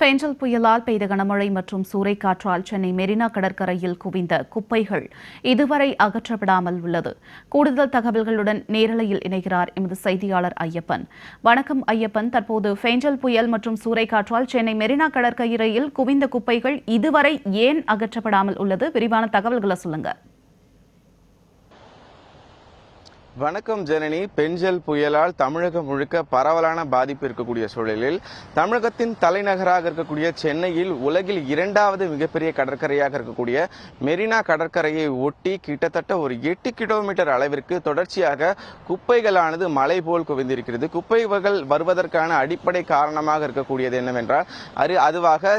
பெஞ்சல் புயலால் பெய்த கனமழை மற்றும் சூறைக்காற்றால் சென்னை மெரினா கடற்கரையில் குவிந்த குப்பைகள் இதுவரை அகற்றப்படாமல் உள்ளது. கூடுதல் தகவல்களுடன் நேரலையில் இணைகிறார் எமது செய்தியாளர் ஐயப்பன். வணக்கம் ஐயப்பன். தற்போது பெஞ்சல் புயல் மற்றும் சூறைக்காற்றால் சென்னை மெரினா கடற்கரையில் குவிந்த குப்பைகள் இதுவரை ஏன் அகற்றப்படாமல் உள்ளது? விரிவான தகவல்களை சொல்லுங்க. வணக்கம் ஜனனி. பெஞ்சல் புயலால் தமிழகம் முழுக்க பரவலான பாதிப்பு இருக்கக்கூடிய சூழலில் தமிழகத்தின் தலைநகராக இருக்கக்கூடிய சென்னையில் உலகில் இரண்டாவது மிகப்பெரிய கடற்கரையாக இருக்கக்கூடிய மெரினா கடற்கரையை ஒட்டி கிட்டத்தட்ட ஒரு எட்டு கிலோமீட்டர் அளவிற்கு தொடர்ச்சியாக குப்பைகளானது மலை போல் குவிந்திருக்கிறது. குப்பைகள் வருவதற்கான அடிப்படை காரணமாக இருக்கக்கூடியது என்னவென்றால் அது அதுவாக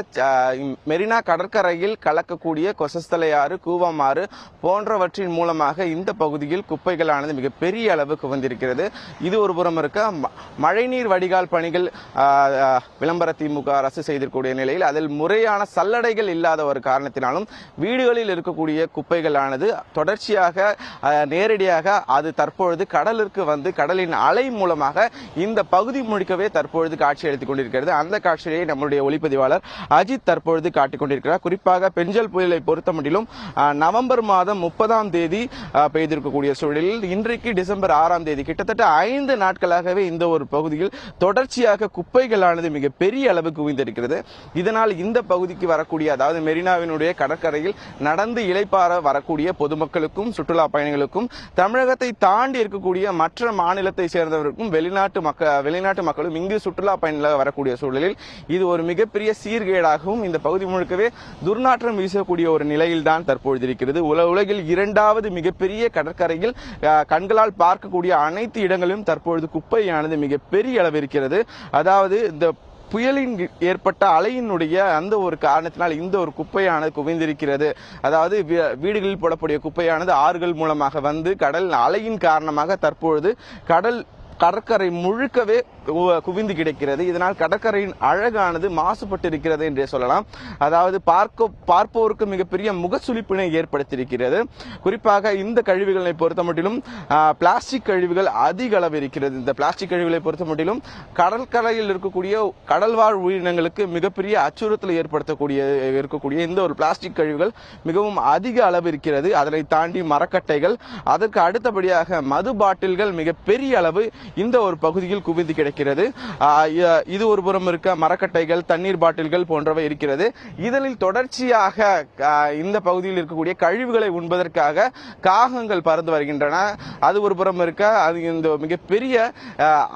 மெரினா கடற்கரையில் கலக்கக்கூடிய கொசஸ்தலையாறு கூவமாறு போன்றவற்றின் மூலமாக இந்த பகுதியில் குப்பைகளானது மிக பெரிய அளவுக்கு வந்திருக்கிறது. இது ஒரு புறம் இருக்க ம- மழைநீர் வடிகால் பணிகள் விளம்பர திமுக அரசு செய்திருக்கக்கூடிய நிலையில் அதில் முறையான சல்லடைகள் இல்லாத ஒரு காரணத்தினாலும் வீடுகளில் இருக்கக்கூடிய குப்பைகளானது தொடர்ச்சியாக நேரடியாக அது தற்பொழுது கடலிற்கு வந்து கடலின் அலை மூலமாக இந்த பகுதி முழுக்கவே தற்பொழுது காட்சி அளித்துக் கொண்டிருக்கிறது. அந்த காட்சியை நம்முடைய ஒளிப்பதிவாளர் அஜித் தற்பொழுது காட்டிக் கொண்டிருக்கிறார். குறிப்பாக பெஞ்சல் புயலை பொறுத்த மட்டிலும் நவம்பர் மாதம் முப்பதாம் தேதி பெய்திருக்கக்கூடிய சூழலில் இன்றைக்கு டிசம்பர் ஆறாம் தேதி. கிட்டத்தட்ட ஐந்து நாட்களாகவே இந்த ஒரு பகுதியில் தொடர்ச்சியாக குப்பைகளானது மிக பெரிய அளவு குவிந்திருக்கிறது இதனால் இந்த பகுதிக்கு வரக்கூடிய அதாவது மெரினாவினுடைய கடற்கரையில் நடந்து இளைப்பாற வரக்கூடிய பொதுமக்களுக்கும் சுற்றுலா பயணிகளுக்கும் தமிழகத்தை தாண்டி இருக்கக்கூடிய மற்ற மாநிலத்தை சேர்ந்தவருக்கும் வெளிநாட்டு மக்க வெளிநாட்டு மக்களும் இங்கு சுற்றுலா பயணிகளாக வரக்கூடிய சூழலில் இது ஒரு மிகப்பெரிய சீர்கேடாகவும் இந்த பகுதி முழுக்கவே துர்நாற்றம் வீசக்கூடிய ஒரு நிலையில் தான் தற்பொழுது இருக்கிறது. உல உலகில் இரண்டாவது மிகப்பெரிய கடற்கரையில் கண்களால் கண்களால் பார்க்கக்கூடிய அனைத்து இடங்களிலும் தற்பொழுது குப்பையானது மிகப்பெரிய அளவு இருக்கிறது. அதாவது இந்த புயலின் ஏற்பட்ட அலையினுடைய அந்த ஒரு காரணத்தினால் இந்த ஒரு குப்பையானது குவிந்திருக்கிறது. அதாவது வீ- வீடுகளில் போடக்கூடிய குப்பையானது ஆறுகள் மூலமாக வந்து கடல் அலையின் காரணமாக தற்பொழுது கடல் கடற்கரை முழுக்கவே குவிந்து கிடக்கிறது. இதனால் கடற்கரையின் அழகானது மாசுபட்டு இருக்கிறது என்றே சொல்லலாம். அதாவது பார்க்க பார்ப்போருக்கு மிகப்பெரிய முகசுளிப்பினை ஏற்படுத்தியிருக்கிறது. குறிப்பாக இந்த கழிவுகளை பொறுத்த மட்டிலும் பிளாஸ்டிக் கழிவுகள் அதிக அளவு இருக்கிறது. இந்த பிளாஸ்டிக் கழிவுகளை பொறுத்த மட்டிலும் கடற்கரையில் இருக்கக்கூடிய கடல்வாழ் உயிரினங்களுக்கு மிகப்பெரிய அச்சுறுத்தலை ஏற்படுத்தக்கூடிய இருக்கக்கூடிய இந்த ஒரு பிளாஸ்டிக் கழிவுகள் மிகவும் அதிக அளவு இருக்கிறது. அதனை தாண்டி மரக்கட்டைகள் அதற்கு அடுத்தபடியாக மது பாட்டில்கள் மிகப்பெரிய அளவு இந்த ஒரு பகுதியில் குவிந்து கிடைக்கிறது. கிடைக்கிறது இது ஒரு புறம் இருக்க மரக்கட்டைகள் தண்ணீர் பாட்டில்கள் போன்றவை இருக்கிறது. இதனில் தொடர்ச்சியாக இந்த பகுதியில் இருக்கக்கூடிய கழிவுகளை உண்பதற்காக காகங்கள் பறந்து வருகின்றன. அது ஒரு புறம் இருக்க அது இந்த மிகப்பெரிய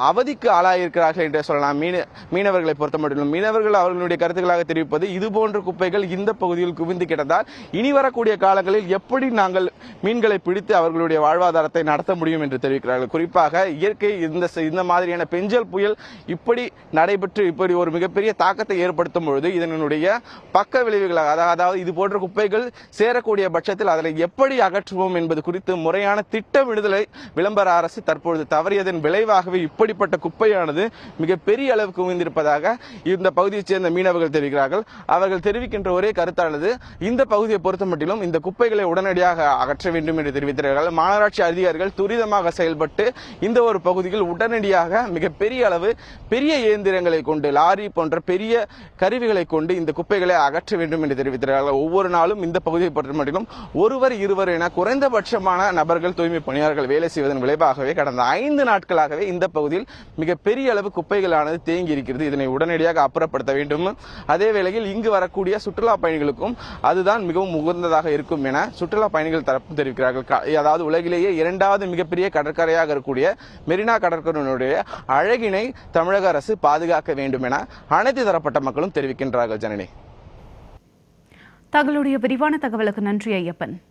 அவதிக்கு ஆளாயிருக்கிறார்கள் என்று சொல்லலாம். மீன மீனவர்களை பொறுத்த மட்டும் மீனவர்கள் அவர்களுடைய கருத்துக்களாக தெரிவிப்பது இது போன்ற குப்பைகள் இந்த பகுதியில் குவிந்து கிடந்தால் இனி வரக்கூடிய காலங்களில் எப்படி நாங்கள் மீன்களை பிடித்து அவர்களுடைய வாழ்வாதாரத்தை நடத்த முடியும் என்று தெரிவிக்கிறார்கள். குறிப்பாக இயற்கை இந்த இந்த மாதிரியான பெஞ்சல் புயல் இப்படி நடைபெற்று இப்படி ஒரு மிகப்பெரிய தாக்கத்தை ஏற்படுத்தும் பொழுது இதனுடைய பக்க விளைவுகளாக அதாவது இது போன்ற குப்பைகள் சேரக்கூடிய பட்சத்தில் அதனை எப்படி அகற்றுவோம் என்பது குறித்து முறையான திட்டமிடுதலை விளம்பர அரசு தற்பொழுது தவறியதன் விளைவாகவே இப்படிப்பட்ட குப்பையானது மிகப்பெரிய அளவு குவிந்திருப்பதாக இந்த பகுதியைச் சேர்ந்த மீனவர்கள் தெரிவிக்கிறார்கள். அவர்கள் தெரிவிக்கின்ற ஒரே கருத்தானது இந்த பகுதியை பொறுத்த மட்டிலும் இந்த குப்பைகளை உடனடியாக அகற்ற வேண்டும் என்று தெரிவித்தார்கள் மாநகராட்சி அதிகாரிகள் துரிதமாக செயல்பட்டு இந்த ஒரு பகுதியில் உடனடியாக மிகப்பெரிய அளவு பெரிய இயந்திரங்களை கொண்டு லாரி போன்ற பெரிய கருவிகளை கொண்டு இந்த குப்பைகளை அகற்ற வேண்டும் என்று தெரிவித்தார்கள் ஒவ்வொரு நாளும் இந்த பகுதியை பொறுத்த ஒருவர் இருவர் என குறைந்தபட்சமான நபர்கள் தூய்மை பணியாளர்கள் வேலை செய்வதன் விளைவாகவே கடந்த ஐந்து நாட்களாகவே இந்த பகுதியில் மிகப்பெரிய அளவு குப்பைகளானது தேங்கி இருக்கிறது. இதனை உடனடியாக அப்புறப்படுத்த வேண்டும். அதே வேளையில் இங்கு வரக்கூடிய சுற்றுலா பயணிகளுக்கும் அதுதான் மிகவும் உகந்ததாக இருக்கும் என சுற்றுலா பயணிகள் தரப்பு தெரிவிக்கிறார்கள். அதாவது உலகிலேயே இரண்டாவது மிகப்பெரிய கடற்கரையாக இருக்கக்கூடிய மெரினா கடற்கரையினுடைய அழகினை தமிழக அரசு பாதுகாக்க வேண்டும் என அனைத்து தரப்பட்ட மக்களும் தெரிவிக்கின்றார்கள் ஜனனி. தங்களுடைய விரிவான தகவலுக்கு நன்றி ஐயப்பன்.